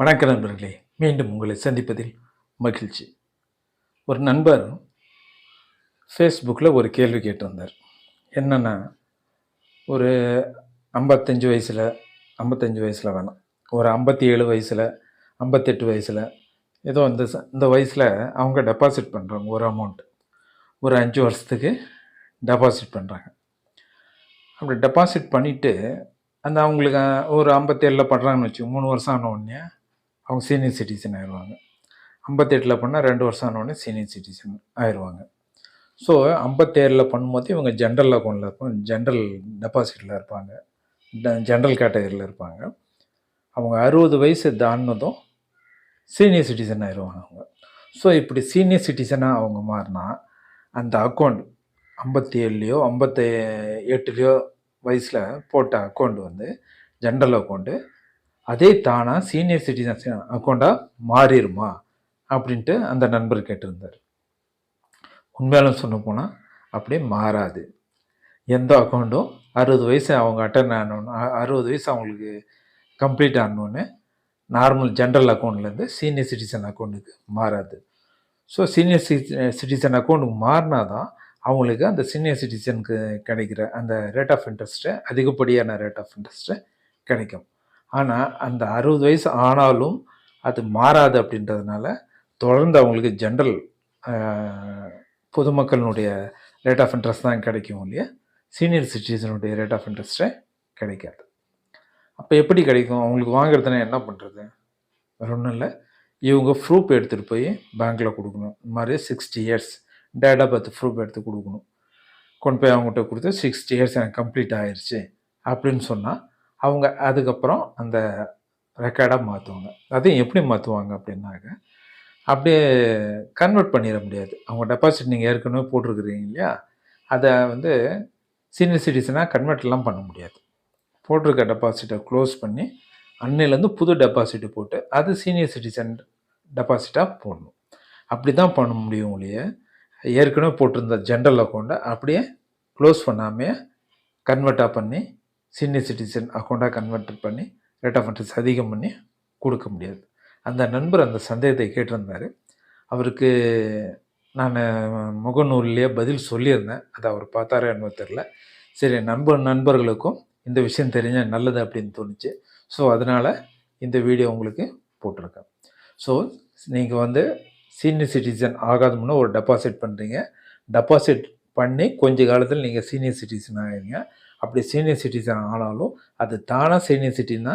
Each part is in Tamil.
வணக்க நண்பர்களே. மீண்டும் உங்களை சந்திப்பதில் மகிழ்ச்சி. ஒரு நண்பர் ஃபேஸ்புக்கில் ஒரு கேள்வி கேட்டிருந்தார். என்னென்னா ஒரு ஐம்பத்தஞ்சு வயசில் ஐம்பத்தஞ்சு வயசில் வேணாம். ஒரு ஐம்பத்தி ஏழு வயசில் ஐம்பத்தெட்டு வயசில் ஏதோ இந்த இந்த வயசில் அவங்க டெபாசிட் பண்ணுறாங்க ஒரு அமௌண்ட் ஒரு அஞ்சு வருஷத்துக்கு டெபாசிட் பண்ணுறாங்க அப்படி டெபாசிட் பண்ணிவிட்டு அந்த அவங்களுக்கு ஒரு ஐம்பத்தேழில் பண்ணுறாங்கன்னு வச்சு மூணு வருஷம் ஆன உடனே அவங்க சீனியர் சிட்டிசன் ஆயிடுவாங்க. ஐம்பத்தெட்டில் பண்ணால் ரெண்டு வருஷம் ஆனோடனே சீனியர் சிட்டிசன் ஆயிடுவாங்க. ஸோ ஐம்பத்தேழில் பண்ணும்போது இவங்க ஜென்ரல் அக்கௌண்ட்டில் இருப்பாங்க. ஜென்ரல் டெபாசிட்டில் இருப்பாங்க. ஜென்ரல் கேட்டகரியில் இருப்பாங்க. அவங்க அறுபது வயசு தாண்டினதும் சீனியர் சிட்டிசன் ஆயிடுவாங்க அவங்க. ஸோ இப்படி சீனியர் சிட்டிசனாக அவங்க மாறினா அந்த அக்கௌண்ட் ஐம்பத்தி ஏழுலையோ ஐம்பத்தி எட்டுலேயோ வயசில் போட்ட அக்கௌண்ட் வந்து ஜென்ரல் அக்கௌண்ட்டு அதே தானாக சீனியர் சிட்டிசன் அக்கௌண்ட்டாக மாறிடுமா? அப்படின்ட்டு அந்த நண்பர் கேட்டிருந்தார். உண்மையாலும் சொன்ன போனால் அப்படியே மாறாது. எந்த அக்கௌண்ட்டும் அறுபது வயசு அவங்க அட்டன் ஆனோன்னு அறுபது வயசு அவங்களுக்கு கம்ப்ளீட் ஆனோன்னு நார்மல் ஜென்ரல் அக்கௌண்ட்லேருந்து சீனியர் சிட்டிசன் அக்கௌண்ட்டுக்கு மாறாது. ஸோ சீனியர் சிட்டிசன் அக்கௌண்ட்டுக்கு மாறினா தான் அவங்களுக்கு அந்த சீனியர் சிட்டிசனுக்கு கிடைக்கிற அந்த ரேட் ஆஃப் இன்ட்ரெஸ்ட்டு அதிகப்படியான ரேட் ஆஃப் இன்ட்ரெஸ்ட்டு கிடைக்கும். ஆனால் அந்த அறுபது வயசு ஆனாலும் அது மாறாது அப்படின்றதுனால தொடர்ந்து அவங்களுக்கு ஜென்ரல் பொதுமக்களினுடைய ரேட் ஆஃப் இன்ட்ரெஸ்ட் தான் கிடைக்கும் இல்லையா? சீனியர் சிட்டிசனுடைய ரேட் ஆஃப் இன்ட்ரெஸ்ட்டே கிடைக்காது. அப்போ எப்படி கிடைக்கும்? அவங்களுக்கு வாங்குறதுனா என்ன பண்ணுறது வேற ஒன்றும் இல்லை. இவங்க ப்ரூஃப் எடுத்துகிட்டு போய் பேங்க்கில் கொடுக்கணும். இந்த மாதிரி sixty years date of birth proof எடுத்து கொடுக்கணும். கொண்டு போய் அவங்ககிட்ட கொடுத்து சிக்ஸ்டி இயர்ஸ் எனக்கு கம்ப்ளீட் ஆயிடுச்சு அப்படின்னு சொன்னால் அவங்க அதுக்கப்புறம் அந்த ரெக்கார்டாக மாற்றுவாங்க அதையும் எப்படி மாற்றுவாங்க அப்படின்னாக்க அப்படியே கன்வெர்ட் பண்ணிட முடியாது. அவங்க டெபாசிட் நீங்கள் ஏற்கனவே போட்டிருக்கிறீங்க இல்லையா? அதை வந்து சீனியர் சிட்டிசனாக கன்வெர்ட்லாம் பண்ண முடியாது. போட்டிருக்க டெபாசிட்டை க்ளோஸ் பண்ணி அன்னையிலேருந்து புது டெபாசிட் போட்டு அது சீனியர் சிட்டிசன் டெபாசிட்டாக போடணும். அப்படி தான் பண்ண முடியும் ஒழிய ஏற்கனவே போட்டிருந்த ஜென்ரல் அக்கௌண்ட்டை அப்படியே க்ளோஸ் பண்ணாமல் கன்வெர்ட்டாக பண்ணி சீனியர் சிட்டிசன் அக்கௌண்ட்டாக கன்வெர்ட் பண்ணி ரேட் ஆஃப் இன்ட்ரெஸ்ட் அதிகம் பண்ணி கொடுக்க முடியாது. அந்த நண்பர் அந்த சந்தேகத்தை கேட்டிருந்தார். அவருக்கு நான் முகநூல்லையே பதில் சொல்லியிருந்தேன். அதை அவர் பார்த்தாரோ என்னவோ தெரில சரி நண்பர் நண்பர்களுக்கும் இந்த விஷயம் தெரிஞ்சால் நல்லது அப்படின்னு தோணுச்சு. ஸோ அதனால் இந்த வீடியோ உங்களுக்கு போட்டிருக்கேன். ஸோ நீங்கள் வந்து சீனியர் சிட்டிசன் ஆகாத முன்னே ஒரு டெபாசிட் பண்ணுறீங்க டெபாசிட் பண்ணி கொஞ்ச காலத்தில் நீங்கள் சீனியர் சிட்டிசன் ஆகிறீங்க அப்படி சீனியர் சிட்டிசன் ஆனாலும் அது தானாக சீனியர் சிட்டினா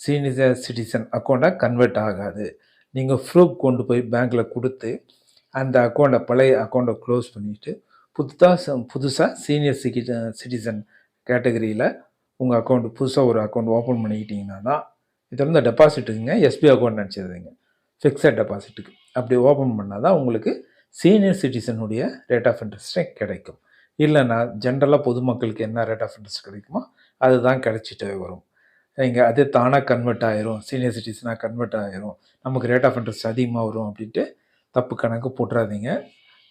சீனியர் சிட்டிசன் அக்கௌண்ட்டாக கன்வெர்ட் ஆகாது. நீங்கள் ப்ரூஃப் கொண்டு போய் பேங்க்கில் கொடுத்து அந்த அக்கௌண்ட்டை பழைய அக்கௌண்ட்டை க்ளோஸ் பண்ணிவிட்டு புதுசாக புதுசாக சீனியர் சிட்டி சிட்டிசன் கேட்டகரியில் உங்கள் அக்கௌண்ட் புதுசாக ஒரு அக்கௌண்ட் ஓப்பன் பண்ணிக்கிட்டிங்கன்னா தான் இது வந்து டெபாசிட்டுங்க எஸ்பி அக்கௌண்ட் நினச்சிருந்தீங்க ஃபிக்ஸட் டெபாசிட்டுக்கு அப்படி ஓப்பன் பண்ணால் தான் உங்களுக்கு சீனியர் சிட்டிசனுடைய ரேட் ஆஃப் இன்ட்ரெஸ்ட்டே கிடைக்கும். இல்லைன்னா ஜென்ரலாக பொதுமக்களுக்கு என்ன ரேட் ஆஃப் இன்ட்ரெஸ்ட் கிடைக்குமோ அதுதான் கிடைச்சிட்டே வரும். இங்கே அது தானாக கன்வெர்ட் ஆயிரும். சீனியர் சிட்டிசனாக கன்வெர்ட் ஆயிரும். நமக்கு ரேட் ஆஃப் இன்ட்ரெஸ்ட் அதிகமாக வரும் அப்படின்ட்டு தப்பு கணக்கு போட்டுறாதீங்க.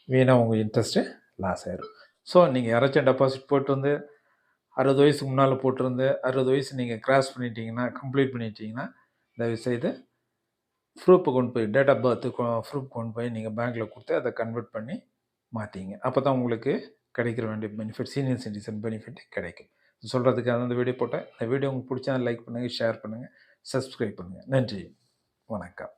வீணாக உங்கள் இன்ட்ரெஸ்ட்டு லாஸ் ஆயிரும். ஸோ நீங்கள் யாராச்சும் டெபாசிட் போட்டு வந்து அறுபது வயசுக்கு முன்னால் போட்டிருந்து அறுபது வயசு நீங்கள் கிராஸ் பண்ணிட்டீங்கன்னா கம்ப்ளீட் பண்ணிட்டீங்கன்னா தயவுசெய்து ப்ரூஃபை கொண்டு போய் டேட் ஆஃப் பர்த்து ப்ரூஃப் கொண்டு போய் நீங்கள் பேங்க்கில் கொடுத்து அதை கன்வெர்ட் பண்ணி மாற்றிங்க அப்போ தான் உங்களுக்கு கிடைக்கிற வேண்டிய பெனிஃபிட் சீனியர் சிட்டிசன் பெனிஃபிட் கிடைக்கும். சொல்கிறதுக்காக அந்த வீடியோ போட்டேன். இந்த வீடியோ உங்களுக்கு பிடிச்சா லைக் பண்ணுங்கள் ஷேர் பண்ணுங்கள் சப்ஸ்கிரைப் பண்ணுங்கள் நன்றி. வணக்கம்.